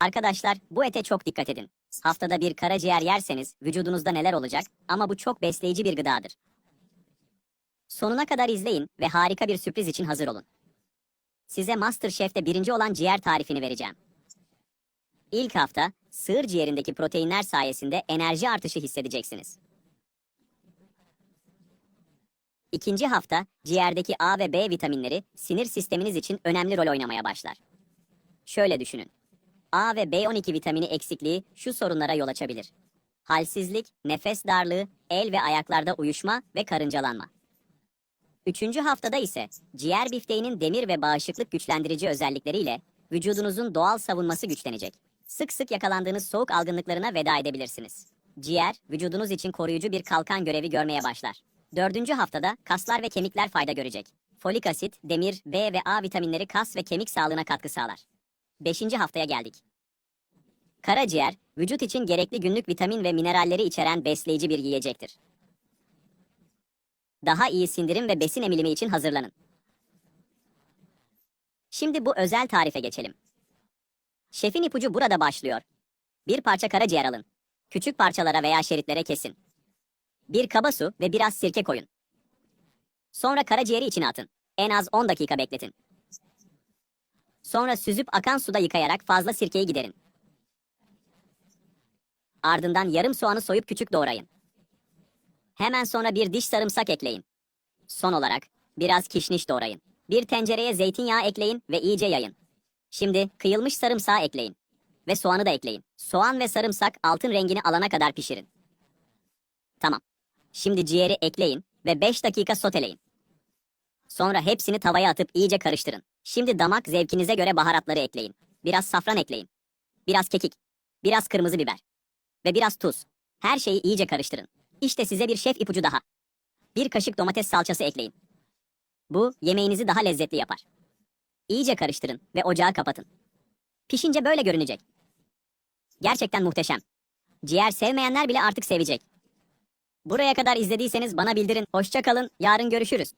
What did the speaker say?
Arkadaşlar bu ete çok dikkat edin. Haftada bir karaciğer yerseniz vücudunuzda neler olacak ama bu çok besleyici bir gıdadır. Sonuna kadar izleyin ve harika bir sürpriz için hazır olun. Size MasterChef'te birinci olan ciğer tarifini vereceğim. İlk hafta sığır ciğerindeki proteinler sayesinde enerji artışı hissedeceksiniz. İkinci hafta ciğerdeki A ve B vitaminleri sinir sisteminiz için önemli rol oynamaya başlar. Şöyle düşünün. A ve B12 vitamini eksikliği şu sorunlara yol açabilir. Halsizlik, nefes darlığı, el ve ayaklarda uyuşma ve karıncalanma. Üçüncü haftada ise ciğer bifteğinin demir ve bağışıklık güçlendirici özellikleriyle vücudunuzun doğal savunması güçlenecek. Sık sık yakalandığınız soğuk algınlıklarına veda edebilirsiniz. Ciğer, vücudunuz için koruyucu bir kalkan görevi görmeye başlar. Dördüncü haftada kaslar ve kemikler fayda görecek. Folik asit, demir, B ve A vitaminleri kas ve kemik sağlığına katkı sağlar. Beşinci haftaya geldik. Karaciğer, vücut için gerekli günlük vitamin ve mineralleri içeren besleyici bir yiyecektir. Daha iyi sindirim ve besin emilimi için hazırlanın. Şimdi bu özel tarife geçelim. Şefin ipucu burada başlıyor. Bir parça karaciğer alın. Küçük parçalara veya şeritlere kesin. Bir kaba su ve biraz sirke koyun. Sonra karaciğeri içine atın. En az 10 dakika bekletin. Sonra süzüp akan suda yıkayarak fazla sirkeyi giderin. Ardından yarım soğanı soyup küçük doğrayın. Hemen sonra bir diş sarımsak ekleyin. Son olarak biraz kişniş doğrayın. Bir tencereye zeytinyağı ekleyin ve iyice yayın. Şimdi kıyılmış sarımsağı ekleyin. Ve soğanı da ekleyin. Soğan ve sarımsak altın rengini alana kadar pişirin. Tamam. Şimdi ciğeri ekleyin ve 5 dakika soteleyin. Sonra hepsini tavaya atıp iyice karıştırın. Şimdi damak zevkinize göre baharatları ekleyin. Biraz safran ekleyin. Biraz kekik. Biraz kırmızı biber. Ve biraz tuz. Her şeyi iyice karıştırın. İşte size bir şef ipucu daha. Bir kaşık domates salçası ekleyin. Bu yemeğinizi daha lezzetli yapar. İyice karıştırın ve ocağı kapatın. Pişince böyle görünecek. Gerçekten muhteşem. Ciğer sevmeyenler bile artık sevecek. Buraya kadar izlediyseniz bana bildirin. Hoşça kalın. Yarın görüşürüz.